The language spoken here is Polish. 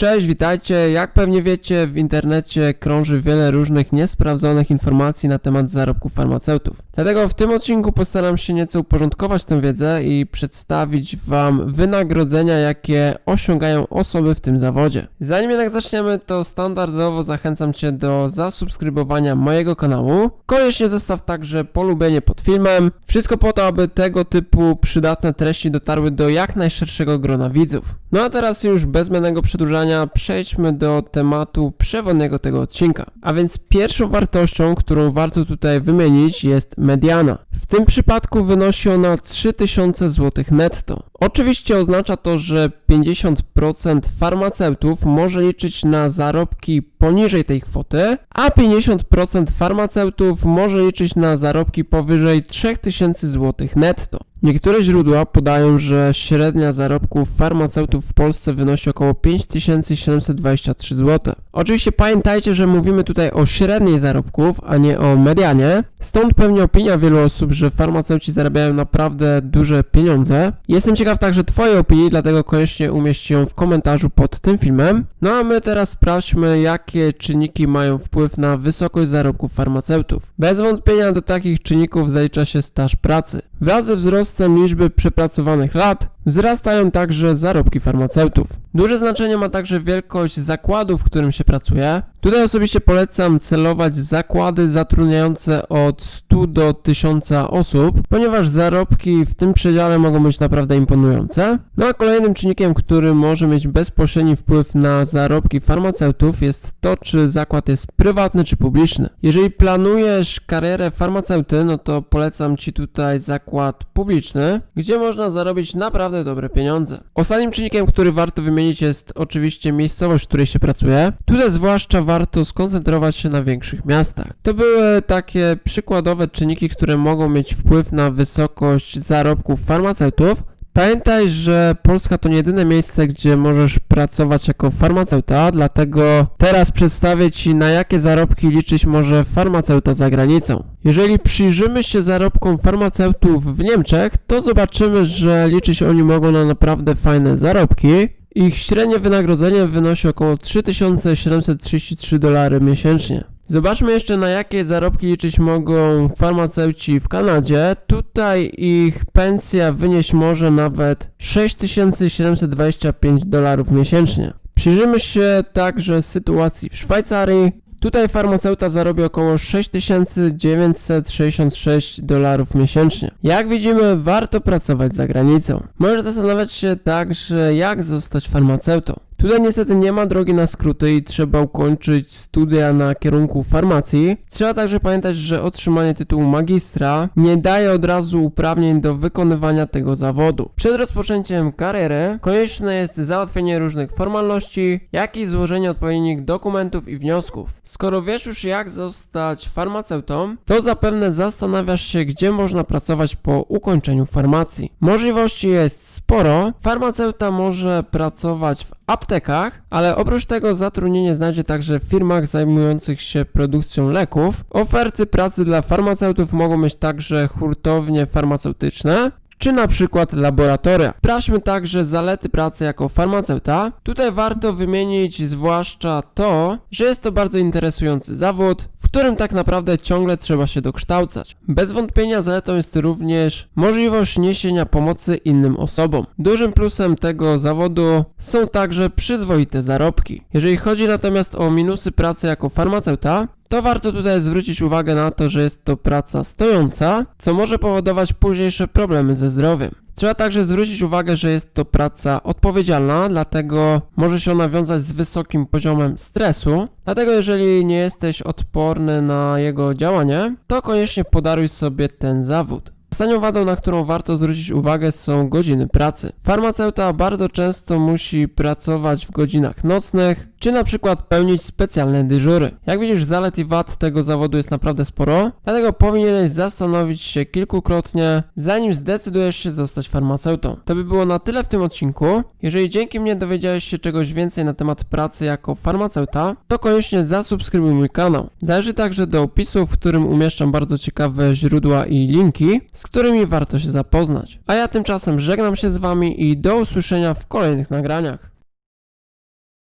Cześć, witajcie. Jak pewnie wiecie, w internecie krąży wiele różnych niesprawdzonych informacji na temat zarobków farmaceutów. Dlatego w tym odcinku postaram się nieco uporządkować tę wiedzę i przedstawić Wam wynagrodzenia, jakie osiągają osoby w tym zawodzie. Zanim jednak zaczniemy, to standardowo zachęcam Cię do zasubskrybowania mojego kanału. Koniecznie zostaw także polubienie pod filmem. Wszystko po to, aby tego typu przydatne treści dotarły do jak najszerszego grona widzów. No a teraz już bez przedłużania przejdźmy do tematu przewodniego tego odcinka. A więc pierwszą wartością, którą warto tutaj wymienić jest mediana. W tym przypadku wynosi ona 3000 zł netto. Oczywiście oznacza to, że 50% farmaceutów może liczyć na zarobki poniżej tej kwoty, a 50% farmaceutów może liczyć na zarobki powyżej 3000 zł netto. Niektóre źródła podają, że średnia zarobków farmaceutów w Polsce wynosi około 5723 zł. Oczywiście pamiętajcie, że mówimy tutaj o średniej zarobków, a nie o medianie. Stąd pewnie opinia wielu osób, że farmaceuci zarabiają naprawdę duże pieniądze. Jestem ciekaw także Twojej opinii, dlatego koniecznie umieść ją w komentarzu pod tym filmem. No a my teraz sprawdźmy, jakie czynniki mają wpływ na wysokość zarobków farmaceutów. Bez wątpienia do takich czynników zalicza się staż pracy. Wraz ze wzrostem liczby przepracowanych lat wzrastają także zarobki farmaceutów. Duże znaczenie ma także wielkość zakładu, w którym się pracuje. Tutaj osobiście polecam celować zakłady zatrudniające od 100 do 1000 osób, ponieważ zarobki w tym przedziale mogą być naprawdę imponujące. No a kolejnym czynnikiem, który może mieć bezpośredni wpływ na zarobki farmaceutów jest to, czy zakład jest prywatny czy publiczny. Jeżeli planujesz karierę farmaceuty, no to polecam Ci tutaj zakład publiczny, gdzie można zarobić naprawdę dobre pieniądze. Ostatnim czynnikiem, który warto wymienić jest oczywiście miejscowość, w której się pracuje. Tutaj zwłaszcza warto skoncentrować się na większych miastach. To były takie przykładowe czynniki, które mogą mieć wpływ na wysokość zarobków farmaceutów. Pamiętaj, że Polska to nie jedyne miejsce, gdzie możesz pracować jako farmaceuta, dlatego teraz przedstawię Ci, na jakie zarobki liczyć może farmaceuta za granicą. Jeżeli przyjrzymy się zarobkom farmaceutów w Niemczech, to zobaczymy, że liczyć oni mogą na naprawdę fajne zarobki. Ich średnie wynagrodzenie wynosi około 3733 dolary miesięcznie. Zobaczmy jeszcze na jakie zarobki liczyć mogą farmaceuci w Kanadzie. Tutaj ich pensja wynieść może nawet 6725 dolarów miesięcznie. Przyjrzymy się także sytuacji w Szwajcarii. Tutaj farmaceuta zarobi około 6966 dolarów miesięcznie. Jak widzimy, warto pracować za granicą. Możesz zastanawiać się także, jak zostać farmaceutą. Tutaj niestety nie ma drogi na skróty i trzeba ukończyć studia na kierunku farmacji. Trzeba także pamiętać, że otrzymanie tytułu magistra nie daje od razu uprawnień do wykonywania tego zawodu. Przed rozpoczęciem kariery konieczne jest załatwienie różnych formalności, jak i złożenie odpowiednich dokumentów i wniosków. Skoro wiesz już jak zostać farmaceutą, to zapewne zastanawiasz się, gdzie można pracować po ukończeniu farmacji. Możliwości jest sporo. Farmaceuta może pracować w aptekach, ale oprócz tego zatrudnienie znajdzie także w firmach zajmujących się produkcją leków. Oferty pracy dla farmaceutów mogą mieć także hurtownie farmaceutyczne, czy na przykład laboratoria. Sprawdźmy także zalety pracy jako farmaceuta. Tutaj warto wymienić zwłaszcza to, że jest to bardzo interesujący zawód, w którym tak naprawdę ciągle trzeba się dokształcać. Bez wątpienia zaletą jest również możliwość niesienia pomocy innym osobom. Dużym plusem tego zawodu są także przyzwoite zarobki. Jeżeli chodzi natomiast o minusy pracy jako farmaceuta, to warto tutaj zwrócić uwagę na to, że jest to praca stojąca, co może powodować późniejsze problemy ze zdrowiem. Trzeba także zwrócić uwagę, że jest to praca odpowiedzialna, dlatego może się ona wiązać z wysokim poziomem stresu. Dlatego jeżeli nie jesteś odporny na jego działanie, to koniecznie podaruj sobie ten zawód. Ostatnią wadą, na którą warto zwrócić uwagę są godziny pracy. Farmaceuta bardzo często musi pracować w godzinach nocnych, czy na przykład pełnić specjalne dyżury. Jak widzisz, zalet i wad tego zawodu jest naprawdę sporo, dlatego powinieneś zastanowić się kilkukrotnie, zanim zdecydujesz się zostać farmaceutą. To by było na tyle w tym odcinku. Jeżeli dzięki mnie dowiedziałeś się czegoś więcej na temat pracy jako farmaceuta, to koniecznie zasubskrybuj mój kanał. Zależy także do opisu, w którym umieszczam bardzo ciekawe źródła i linki, z którymi warto się zapoznać. A ja tymczasem żegnam się z Wami i do usłyszenia w kolejnych nagraniach.